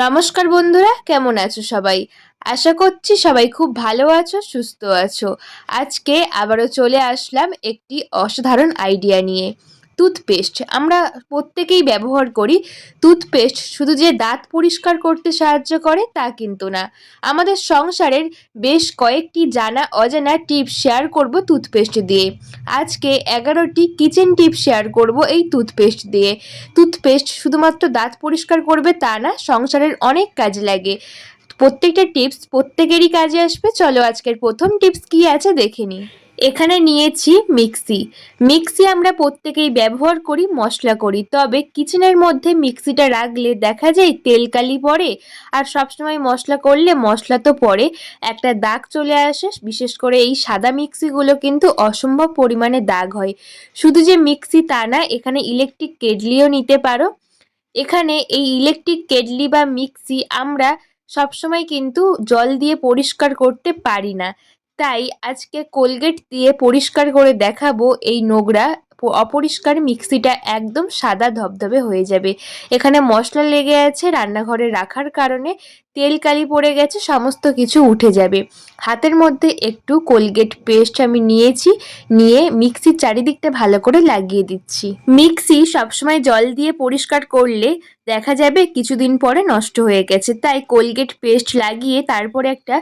নমস্কার বন্ধুরা, কেমন আছো সবাই? আশা করছি সবাই খুব ভালো আছো, সুস্থ আছো। আজকে আবারও চলে আসলাম একটি অসাধারণ আইডিয়া নিয়ে। টুথপেস্ট আমরা প্রত্যেকেই ব্যবহার করি টুথপেস্ট শুধু যে দাঁত পরিষ্কার করতে সাহায্য করে তা কিন্তু না। আমাদের সংসারের বেশ কয়েকটি জানা অজানা টিপস শেয়ার করব টুথপেস্ট দিয়ে। আজকে এগারোটি কিচেন টিপ শেয়ার করব এই টুথপেস্ট দিয়ে। টুথপেস্ট শুধুমাত্র দাঁত পরিষ্কার করবে তা না, সংসারের অনেক কাজে লাগে। প্রত্যেকটা টিপস প্রত্যেকেরই কাজে আসবে। চলো আজকের প্রথম টিপস কি আছে দেখে নিই। এখানে নিয়েছি মিক্সি। মিক্সি আমরা প্রত্যেকেই ব্যবহার করি, মশলা করি। তবে কিচেনের মধ্যে মিক্সিটা রাখলে দেখা যায় তেল কালি পড়ে আর সবসময় মশলা করলে মশলা তো পড়ে। একটা দাগ চলে আসে, বিশেষ করে এই সাদা মিক্সিগুলো কিন্তু অসম্ভব পরিমাণে দাগ হয়। শুধু যে মিক্সি তা না, এখানে ইলেকট্রিক কেটলিও নিতে পারো। এখানে এই ইলেকট্রিক কেটলি বা মিক্সি আমরা সবসময় কিন্তু জল দিয়ে পরিষ্কার করতে পারি না। তাই আজকে কোলগেট দিয়ে পরিষ্কার করে দেখাবো এই নোংরা, অপরিষ্কার মিক্সিটা একদম সাদা ধবধবে হয়ে যাবে। এখানে মশলা লেগে আছে রান্নাঘরে রাখার কারণে। তেল কালি পড়ে গেছে, সমস্ত কিছু উঠে যাবে। হাতের মধ্যে একটু কোলগেট পেস্ট আমি নিয়েছি, নিয়ে মিক্সির চারিদিকটা ভালো করে লাগিয়ে দিচ্ছি। মিক্সি সবসময় জল দিয়ে পরিষ্কার করলে দেখা যাবে কিছুদিন পরে নষ্ট হয়ে গেছে। তাই কোলগেট পেস্ট লাগিয়ে তারপরে একটা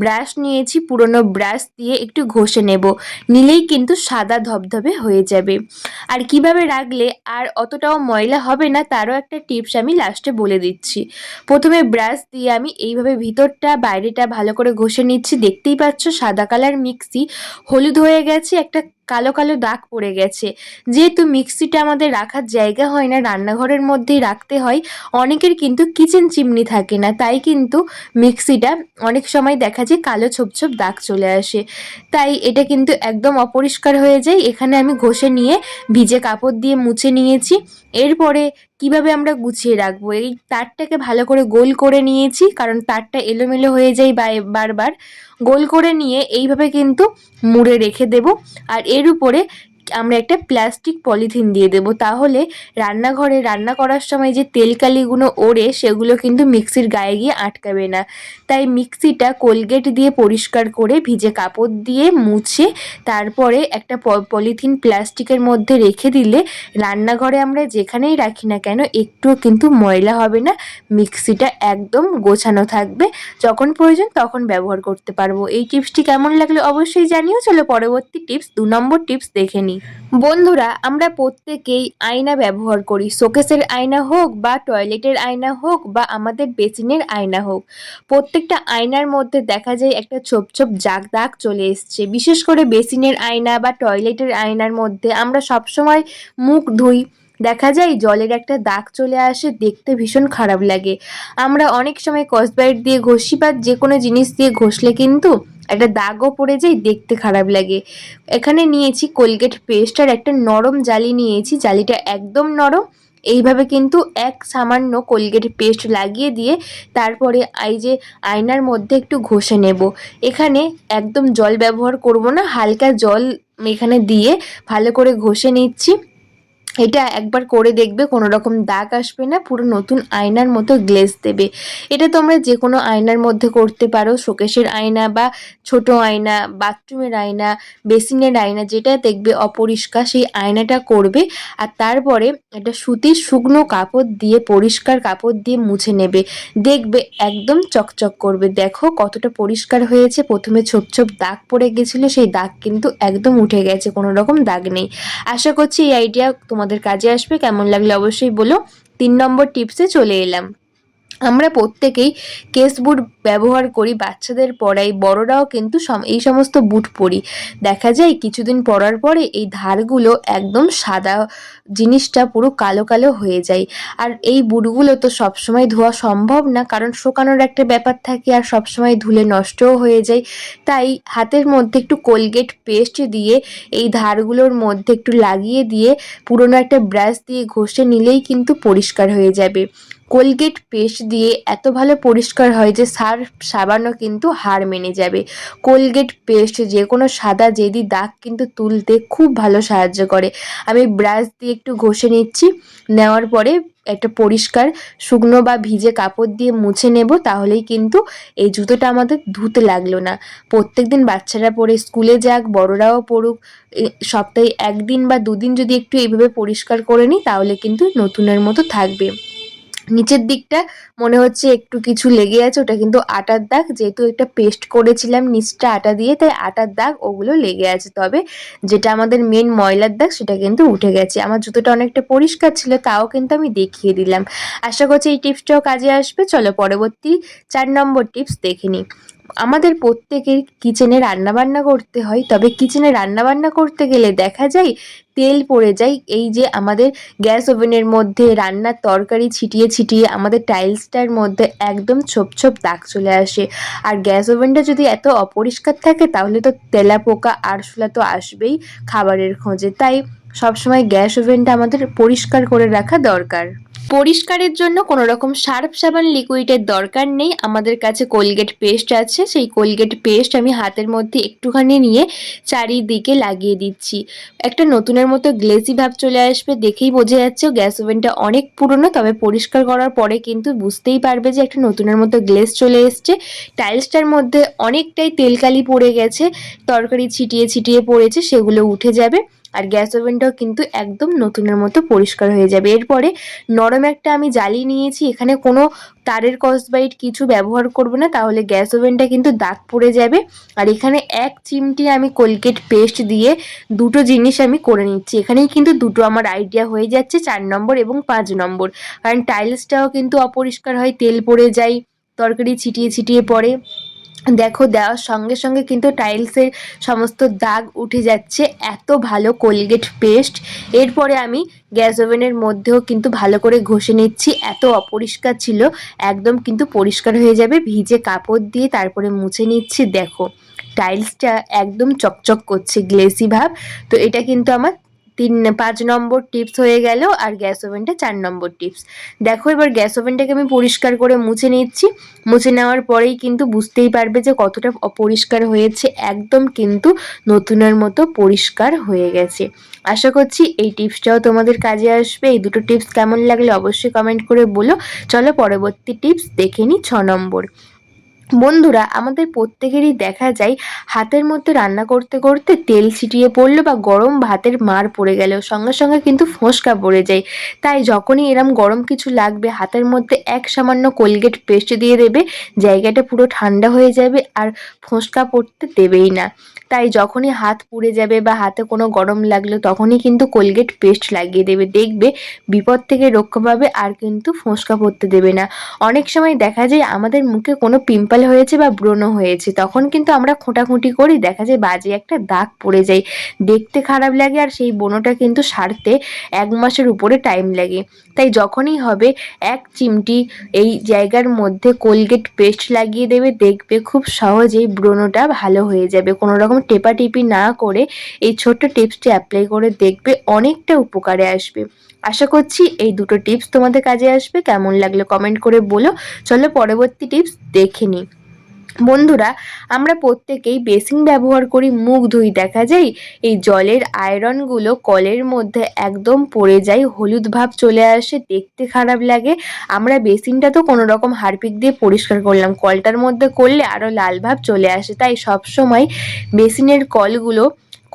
ব্রাশ নিয়েছি, পুরনো ব্রাশ দিয়ে একটু ঘষে নেব। নিলেই কিন্তু সাদা ধবধবে হয়ে যাবে। আর কীভাবে রাখলে আর অতটাও ময়লা হবে না, তারও একটা টিপস আমি লাস্টে বলে দিচ্ছি। প্রথমে ব্রাশ দিয়ে আমি এইভাবে ভিতরটা, বাইরেটা ভালো করে ঘষে নিচ্ছি। দেখতেই পাচ্ছ সাদা কালার মিক্সি। হলুদ হয়ে গেছে, একটা কালো কালো দাগ পড়ে গেছে। যেহেতু মিক্সিটা আমাদের রাখার জায়গা হয় না, রান্নাঘরের মধ্যেই রাখতে হয়, অনেকের কিন্তু কিচেন চিমনি থাকে না, তাই কিন্তু মিক্সিটা অনেক সময় দেখা যায় কালো ছোপ ছোপ দাগ চলে আসে। তাই এটা কিন্তু একদম অপরিষ্কার হয়ে যায়। এখানে আমি ঘষে নিয়ে ভিজে কাপড় দিয়ে মুছে নিয়েছি। এরপরে কীভাবে আমরা গুছিয়ে রাখব? এই তারটাকে ভালো করে গোল করে নিয়েছি, কারণ তারটা এলোমেলো হয়ে যায় বারবার। গোল করে নিয়ে এইভাবে কিন্তু মুড়ে রেখে দেব। আর এর উপরে আমরা একটা প্লাস্টিক পলিথিন দিয়ে দেব। তাহলে রান্নাঘরে রান্না করার সময় যে তেলকালিগুলো ওড়ে, সেগুলো কিন্তু মিক্সির গায়ে গিয়ে আটকাবে না। তাই মিক্সিটা কোলগেট দিয়ে পরিষ্কার করে ভিজে কাপড় দিয়ে মুছে তারপরে একটা পলিথিন প্লাস্টিকের মধ্যে রেখে দিলে রান্নাঘরে আমরা যেখানেই রাখি না কেন, একটুও কিন্তু ময়লা হবে না। মিক্সিটা একদম গোছানো থাকবে। যখন প্রয়োজন তখন ব্যবহার করতে পারব। এই টিপসটি কেমন লাগল অবশ্যই জানিও। চলো পরবর্তী টিপস দু নম্বর টিপস দেখে নিই। বন্ধুরা, আমরা প্রত্যেকেই আয়না ব্যবহার করি। শোকেসের আয়না হোক বা টয়লেটের আয়না হোক বা আমাদের বেসিনের আয়না হোক, প্রত্যেকটা আয়নার মধ্যে দেখা যায় একটা ছোপ ছোপ জাগ দাগ চলে এসছে। বিশেষ করে বেসিনের আয়না বা টয়লেটের আয়নার মধ্যে আমরা সবসময় মুখ ধুই। দেখা যায় জলের একটা দাগ চলে আসে, দেখতে ভীষণ খারাপ লাগে। আমরা অনেক সময় কসবাইট দিয়ে ঘষি বা যে কোনো জিনিস দিয়ে ঘষলে কিন্তু একটা দাগও পড়ে যায়, দেখতে খারাপ লাগে। এখানে নিয়েছি কোলগেট পেস্ট আর একটা নরম জালি নিয়েছি, জালিটা একদম নরম। এইভাবে কিন্তু এক সামান্য কোলগেট পেস্ট লাগিয়ে দিয়ে তারপরে এই যে আয়নার মধ্যে একটু ঘষে নেব। এখানে একদম জল ব্যবহার করব না, হালকা জল এখানে দিয়ে ভালো করে ঘষে নিচ্ছি। এটা একবার করে দেখবে, কোনো রকম দাগ আসবে না, পুরো নতুন আয়নার মতো গ্লেজ দেবে। এটা তোমরা যে কোনো আয়নার মধ্যে করতে পারো, শোকেশের আয়না বা ছোট আয়না, বাথরুমের আয়না, বেসিনের আয়না, যেটা দেখবে অপরিষ্কার, সেই আয়নাটা করবে আর তারপরে এটা সুতির শুকনো কাপড় দিয়ে, পরিষ্কার কাপড় দিয়ে মুছে নেবে। দেখবে একদম চকচক করবে। দেখো কতটা পরিষ্কার হয়েছে, প্রথমে ছোপ ছোপ দাগ পড়ে গেছিল, সেই দাগ কিন্তু একদম উঠে গেছে, কোনো রকম দাগ নেই। আশা করছি এই আইডিয়া তোমাদের কাজে আসবে কেমন লাগলে অবশ্যই বলো। তিন নম্বর টিপসে চলে এলাম। আমরা প্রত্যেকেই কেস বুট ব্যবহার করি, বাচ্চাদের পড়াই, বড়রাও কিন্তু এই সমস্ত বুট পরি। দেখা যায় কিছুদিন পরার পরে এই ধারগুলো একদম সাদা জিনিসটা পুরো কালো কালো হয়ে যায়। আর এই বুটগুলো তো সবসময় ধোয়া সম্ভব না, কারণ শুকানোর একটা ব্যাপার থাকে আর সবসময় ধুলে নষ্টও হয়ে যায়। তাই হাতের মধ্যে একটু কোলগেট পেস্ট দিয়ে এই ধারগুলোর মধ্যে একটু লাগিয়ে দিয়ে পুরনো একটা ব্রাশ দিয়ে ঘষে নিলেই কিন্তু পরিষ্কার হয়ে যাবে। কোলগেট পেস্ট দিয়ে এত ভালো পরিষ্কার হয় যে সার্ফ সাবানও কিন্তু হার মেনে যাবে। কোলগেট পেস্ট যে কোনো সাদা জেদি দাগ কিন্তু তুলতে খুব ভালো সাহায্য করে। আমি ব্রাশ দিয়ে একটু ঘষে নিচ্ছি, নেওয়ার পরে একটা পরিষ্কার শুকনো বা ভিজে কাপড় দিয়ে মুছে নেব, তাহলেই কিন্তু এই জুতোটা আমাদের ধুতে লাগল না। প্রত্যেক দিন বাচ্চারা পরে স্কুলে যাক, বড়রাও পড়ুক সপ্তাহে একদিন বা দুদিন যদি একটু এইভাবে পরিষ্কার করে নিই, তাহলে কিন্তু নতুনের মতো থাকবে। নিচের দিকটা মনে হচ্ছে একটু কিছু লেগে আছে, ওটা কিন্তু আটার দাগ। যেহেতু একটা পেস্ট করেছিলাম নিচটা আটা দিয়ে, তাই আটার দাগ ওগুলো লেগে আছে। তবে যেটা আমাদের মেন ময়লার দাগ, সেটা কিন্তু উঠে গেছে। আমার জুতোটা অনেকটা পরিষ্কার ছিল, তাও কিন্তু আমি দেখিয়ে দিলাম। আশা করছি এই টিপসটাও কাজে আসবে। চলো পরবর্তী চার নম্বর টিপস দেখে নিই। আমাদের প্রত্যেকের কিচেনে রান্নাবান্না করতে হয়, তবে কিচেনে রান্নাবান্না করতে গেলে দেখা যায় তেল পড়ে যায়, এই যে আমাদের গ্যাস ওভেনের মধ্যে রান্নার তরকারি ছিটিয়ে ছিটিয়ে আমাদের টাইলসটার মধ্যে একদম ছোপ ছোপ দাগ চলে আসে। আর গ্যাস ওভেনটা যদি এত অপরিষ্কার থাকে, তাহলে তো তেলা পোকা আরশোলা তো আসবেই খাবারের খোঁজে। তাই সবসময় গ্যাস ওভেনটা আমাদের পরিষ্কার করে রাখা দরকার। পরিষ্কারের জন্য কোনো রকম সার্ফ সাবান, লিকুইডের দরকার নেই। আমাদের কাছে কোলগেট পেস্ট আছে। সেই কোলগেট পেস্ট আমি হাতের মধ্যে একটুখানি নিয়ে চারিদিকে লাগিয়ে দিচ্ছি। একটা নতুনের মতো গ্লেসি ভাব চলে আসবে দেখেই বোঝা যাচ্ছে গ্যাস ওভেনটা অনেক পুরনো, তবে পরিষ্কার করার পরে কিন্তু বুঝতেই পারবে যে একটা নতুনের মতো গ্লেস চলে এসছে। টাইলসটার মধ্যে অনেকটাই তেলকালি পড়ে গেছে, তরকারি ছিটিয়ে ছিটিয়ে পড়েছে, সেগুলো উঠে যাবে। আর গ্যাস ওভেনটাও কিন্তু একদম নতুনের মতো পরিষ্কার হয়ে যাবে। এরপরে নরম একটা আমি জালি নিয়েছি, এখানে কোনো তারের কসবাইট কিছু ব্যবহার করব না, তাহলে গ্যাস ওভেনটা কিন্তু দাগ পড়ে যাবে। আর এখানে এক চিমটি আমি কোলগেট পেস্ট দিয়ে দুটো জিনিস আমি করে নিচ্ছি। এখানেই কিন্তু দুটো আমার আইডিয়া হয়ে যাচ্ছে, চার নম্বর এবং পাঁচ নম্বর। কারণ টাইলসটাও কিন্তু অপরিষ্কার হয়, তেল পড়ে যায়, তরকারি ছিটিয়ে ছিটিয়ে পড়ে। দেখো, দেওয়ার সঙ্গে সঙ্গে কিন্তু টাইলসের সমস্ত দাগ উঠে যাচ্ছে। এত ভালো কোলগেট পেস্ট এরপরে আমি গ্যাস ওভেনের মধ্যেও কিন্তু ভালো করে ঘষে নিচ্ছি। এত অপরিষ্কার ছিল, একদম কিন্তু পরিষ্কার হয়ে যাবে। ভিজে কাপড় দিয়ে তারপরে মুছে নিচ্ছি। দেখো টাইলসটা একদম চকচক করছে গ্লেসি ভাব। তো এটা কিন্তু আমার তিন, পাঁচ নম্বর টিপস হয়ে গেল আর গ্যাস ওভেনটা চার নম্বর টিপস দেখো এবার গ্যাস ওভেনটাকে আমি পরিষ্কার করে মুছে নিচ্ছি। মুছে নেওয়ার পরেই কিন্তু বুঝতেই পারবে যে কতটা অপরিষ্কার হয়েছে, একদম কিন্তু নতুনের মতো পরিষ্কার হয়ে গেছে। আশা করছি এই টিপসটাও তোমাদের কাজে আসবে। এই দুটো টিপস কেমন লাগলে অবশ্যই কমেন্ট করে বলো। চলো পরবর্তী টিপস দেখে নিই ছ নম্বর। বন্ধুরা, আমাদের প্রত্যেকেরই দেখা যায় হাতের মধ্যে রান্না করতে করতে তেল ছিটিয়ে পড়ল বা গরম ভাতের মার পড়ে গেল। সঙ্গে সঙ্গে কিন্তু ফোসকা পড়ে যায়। তাই যখনই এরম গরম কিছু লাগবে, হাতের মধ্যে এক সামান্য কোলগেট পেস্ট দিয়ে দেবে, জায়গাটা পুরো ঠান্ডা হয়ে যাবে আর ফোসকা পড়তে দেবেই না। তাই যখনই হাত পুড়ে যাবে বা হাতে কোনো গরম লাগল, তখনই কিন্তু কোলগেট পেস্ট লাগিয়ে দেবে। দেখবে বিপদ থেকে রক্ষা পাবে আর কিন্তু ফোসকা পড়তে দেবে না। অনেক সময় দেখা যায় আমাদের মুখে কোনো পিম্পল হয়েছে বা ব্রণ হয়েছে, তখন কিন্তু আমরা খোঁটাখুঁটি করি, দেখা যায় বাজে একটা দাগ পড়ে যায়। দেখতে খারাপ লাগে আর সেই ব্রণটা কিন্তু সারতে এক মাসের উপরে টাইম লাগে। তাই যখনই হবে, এক চিমটি এই জায়গার মধ্যে কোলগেট পেস্ট লাগিয়ে দেবে, দেখবে খুব সহজেই ব্রণটা ভালো হয়ে যাবে। কোনো রকম টেপাটিপি না করে এই ছোট্ট টিপসটি অ্যাপ্লাই করে দেখবে অনেকটা উপকারে আসবে। আশা করছি এই দুটো টিপস তোমাদের কাজে আসবে। কেমন লাগল কমেন্ট করে বলো। চলো পরবর্তী টিপস দেখে নিই। বন্ধুরা, আমরা প্রত্যেকেই বেসিন ব্যবহার করি মুখ ধুই, দেখা যায়? এই জলের আয়রনগুলো কলের মধ্যে একদম পড়ে যায়, হলুদ ভাব চলে আসে, দেখতে খারাপ লাগে। আমরা বেসিনটা তো কোনো রকম হারপিক দিয়ে পরিষ্কার করলাম, কলটার মধ্যে করলে আরও লাল ভাব চলে আসে। তাই সবসময় বেসিনের কলগুলো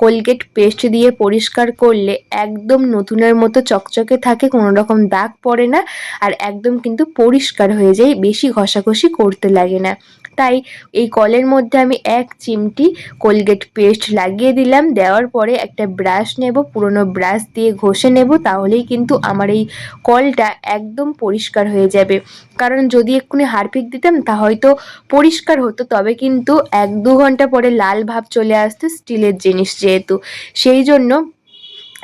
কোলগেট পেস্ট দিয়ে পরিষ্কার করলে একদম নতুনের মতো চকচকে থাকে কোনো রকম দাগ পড়ে না আর একদম কিন্তু পরিষ্কার হয়ে যায়, বেশি ঘষাঘষি করতে লাগে না। তাই এই কলের মধ্যে আমি এক চিমটি কোলগেট পেস্ট লাগিয়ে দিলাম, দেওয়ার পরে একটা ব্রাশ নেব, পুরনো ব্রাশ দিয়ে ঘষে নেব, তাহলেই কিন্তু আমার এই কলটা একদম পরিষ্কার হয়ে যাবে। কারণ যদি এক্ষুনি হারপিক দিতাম, তা হয়তো পরিষ্কার হতো, তবে কিন্তু এক দু ঘণ্টা পরে লাল ভাব চলে আসতো স্টিলের জিনিস যেহেতু। সেই জন্য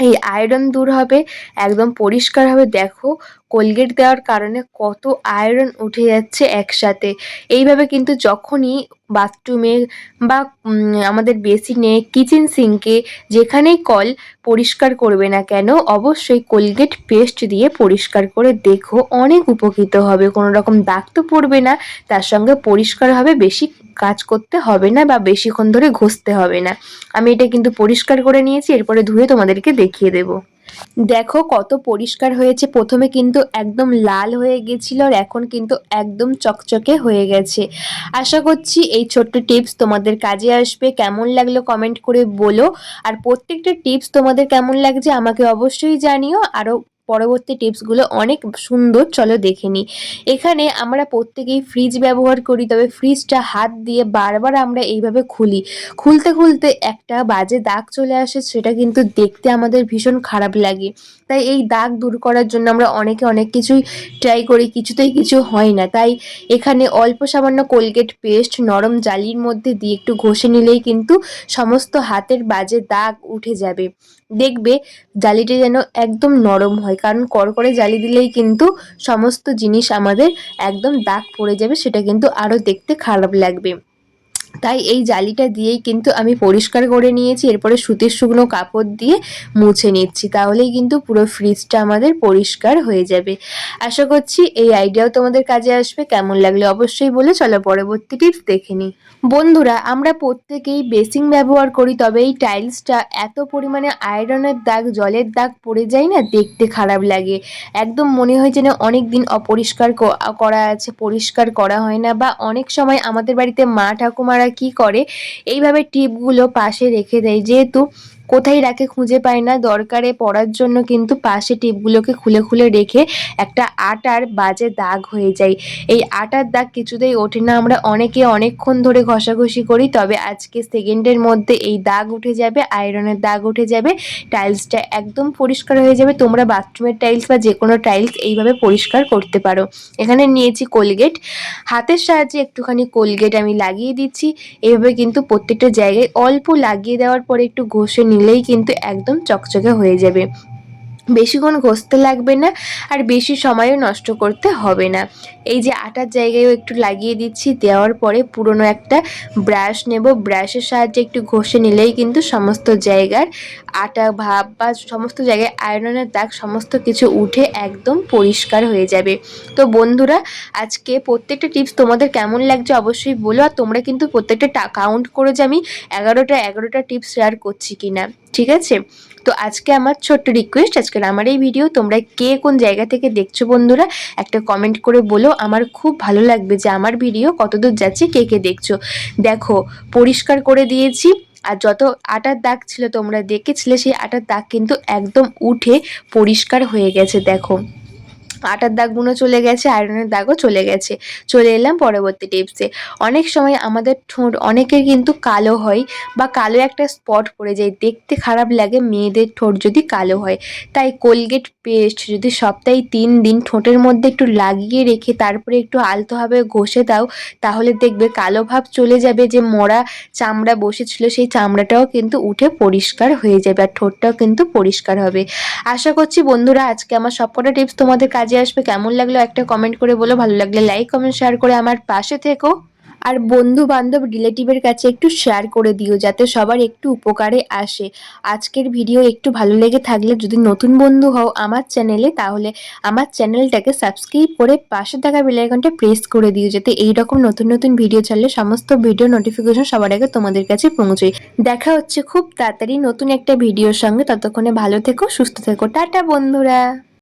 এই আয়রন দূর হবে একদম পরিষ্কার হবে দেখো কোলগেট দেওয়ার কারণে কত আয়রন উঠে যাচ্ছে একসাথে। এইভাবে কিন্তু যখনই বাথরুমে বা আমাদের বেসিনে, কিচেন সিঙ্কে যেখানেই কল পরিষ্কার করবে না কেন, অবশ্যই কোলগেট পেস্ট দিয়ে পরিষ্কার করে দেখো, অনেক উপকৃত হবে। কোনো রকম দাগ তো পড়বে না, তার সঙ্গে পরিষ্কার হবে, বেশি কাজ করতে হবে না বা বেশিক্ষণ ধরে ঘষতে হবে না। আমি এটা কিন্তু পরিষ্কার করে নিয়েছি, এরপরে ধুয়ে তোমাদেরকে দেখিয়ে দেবো। দেখো কত পরিষ্কার হয়েছে। প্রথমে কিন্তু একদম লাল হয়ে গেছিল আর এখন কিন্তু একদম চকচকে হয়ে গেছে। আশা করছি এই ছোট্ট টিপস তোমাদের কাজে আসবে। কেমন লাগল কমেন্ট করে বলো। আর প্রত্যেকটা টিপস তোমাদের কেমন লাগছে আমাকে অবশ্যই জানিও। আরও পরবর্তী টিপসগুলো অনেক সুন্দর, চলো দেখে নিই। এখানে আমরা প্রত্যেকেই ফ্রিজ ব্যবহার করি, তবে ফ্রিজটা হাত দিয়ে বারবার আমরা এইভাবে খুলি। খুলতে খুলতে একটা বাজে দাগ চলে আসে, সেটা কিন্তু দেখতে আমাদের ভীষণ খারাপ লাগে। তাই এই দাগ দূর করার জন্য আমরা অনেকে অনেক কিছুই ট্রাই করি, কিছুতেই কিছু হয় না। তাই এখানে অল্প সামান্য কোলগেট পেস্ট নরম জালির মধ্যে দিয়ে একটু ঘষে নিলেই কিন্তু সমস্ত হাতের বাজে দাগ উঠে যাবে। দেখবে জালিটা যেন একদম নরম হয়। কারণ কড়কড়ে জালি দিলেই কিন্তু সমস্ত জিনিস আমাদের একদম দাগ পড়ে যাবে, সেটা কিন্তু আরও দেখতে খারাপ লাগবে। তাই এই জালিটা দিয়েই কিন্তু আমি পরিষ্কার করে নিয়েছি, এরপরে সুতির শুকনো কাপড় দিয়ে মুছে নিচ্ছি। তাহলেই কিন্তু পুরো ফ্রিজটা আমাদের পরিষ্কার হয়ে যাবে। আশা করছি এই আইডিয়াও তোমাদের কাজে আসবে। কেমন লাগলে অবশ্যই বলে চলো পরবর্তী টিপস দেখে নিই। বন্ধুরা, আমরা প্রত্যেকেই বেসিং ব্যবহার করি, তবে এই টাইলসটা এত পরিমাণে আয়রনের দাগ, জলের দাগ পড়ে যায় না, দেখতে খারাপ লাগে। একদম মনে হয় যেন অনেক দিন অপরিষ্কার করা আছে, পরিষ্কার করা হয় না, বা অনেক সময় আমাদের বাড়িতে মা ঠাকুমারা কি করে? এইভাবে টিপগুলো পাশে রেখে দেয়। যেহেতু কোথায় রাখে খুঁজে পায় না। দরকারে পড়ার জন্য কিন্তু পাশে টিপগুলোকে খুলে খুলে রেখে একটা আটার বাজে দাগ হয়ে যায় এই আটার দাগ কিছুতেই ওঠে না। আমরা অনেকে অনেকক্ষণ ধরে ঘষাঘষি করি, তবে আজকে সেকেন্ডের মধ্যে এই দাগ উঠে যাবে, আয়রনের দাগ উঠে যাবে, টাইলসটা একদম পরিষ্কার হয়ে যাবে। তোমরা বাথরুমের টাইলস বা যে কোনো টাইলস এইভাবে পরিষ্কার করতে পারো। এখানে নিয়েছি কোলগেট। হাতের সাহায্যে একটুখানি কোলগেট আমি লাগিয়ে দিচ্ছি। এইভাবে কিন্তু প্রত্যেকটা জায়গায় অল্প লাগিয়ে দেওয়ার পরে একটু ঘষে নিলেই কিন্তু একদম চকচকে হয়ে যাবে। বেশিক্ষণ ঘষতে লাগবে না আর বেশি সময়ও নষ্ট করতে হবে না। এই যে আটার জায়গায়ও একটু লাগিয়ে দিচ্ছি, দেওয়ার পরে পুরনো একটা ব্রাশ নেব। ব্রাশের সাহায্যে একটু ঘষে নিলেই কিন্তু সমস্ত জায়গার আটা ভাব বা সমস্ত জায়গায় আয়রনের দাগ সমস্ত কিছু উঠে একদম পরিষ্কার হয়ে যাবে। তো বন্ধুরা, আজকে প্রত্যেকটা টিপস তোমাদের কেমন লাগছে অবশ্যই বলো আর তোমরা কিন্তু প্রত্যেকটা কাউন্ট করে যে আমি এগারোটা এগারোটা টিপস শেয়ার করছি কিনা। ঠিক আছে? তো আজকে আমার ছোট্ট রিকোয়েস্ট আজকের আমার এই ভিডিও তোমরা কে কোন জায়গা থেকে দেখছ বন্ধুরা, একটা কমেন্ট করে বলো। আমার খুব ভালো লাগবে যে আমার ভিডিও কতদূর যাচ্ছে, কে কে দেখছ। দেখো, পরিষ্কার করে দিয়েছি, আর যত আটার দাগ ছিল তোমরা দেখেছিলে, সেই আটার দাগ কিন্তু একদম উঠে পরিষ্কার হয়ে গেছে, দেখো। আটার দাগগুলো চলে গেছে আয়রনের দাগও চলে গেছে। চলে এলাম পরবর্তী টিপসে অনেক সময় আমাদের ঠোঁট অনেকের কিন্তু কালো হয় বা কালো একটা স্পট পড়ে যায়। দেখতে খারাপ লাগে মেয়েদের ঠোঁট যদি কালো হয়। তাই কোলগেট পেস্ট যদি সপ্তাহে তিন দিন ঠোঁটের মধ্যে একটু লাগিয়ে রেখে তারপরে একটু আলতোভাবে ঘষে দাও, তাহলে দেখবে কালো ভাব চলে যাবে যে মরা চামড়া বসেছিল, সেই চামড়াটাও কিন্তু উঠে পরিষ্কার হয়ে যাবে আর ঠোঁটটাও কিন্তু পরিষ্কার হবে। আশা করছি বন্ধুরা আজকে আমার সবকটা টিপস তোমাদের কাজে আসবে, কেমন লাগল একটা কমেন্ট করে বলো। ভালো লাগলে লাইক কমেন্ট শেয়ার করে আমার পাশে থেকো। আর বন্ধু বান্ধব রিলেটিভের কাছে একটু শেয়ার করে দিও, যাতে সবার একটু উপকারে আসে। আজকের ভিডিও একটু ভালো লেগে থাকলে যদি নতুন বন্ধু হও আমার চ্যানেলে তাহলে আমার চ্যানেলটাকে সাবস্ক্রাইব করে পাশে থাকা বেলাইকনটা প্রেস করে দিও, যাতে এইরকম নতুন নতুন ভিডিও ছাড়লে সমস্ত ভিডিও নোটিফিকেশন সবার আগে তোমাদের কাছে পৌঁছয়। দেখা হচ্ছে খুব তাড়াতাড়ি নতুন একটা ভিডিওর সঙ্গে। ততক্ষণে ভালো থেকো, সুস্থ থেকো। টাটা, বন্ধুরা!